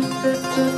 Música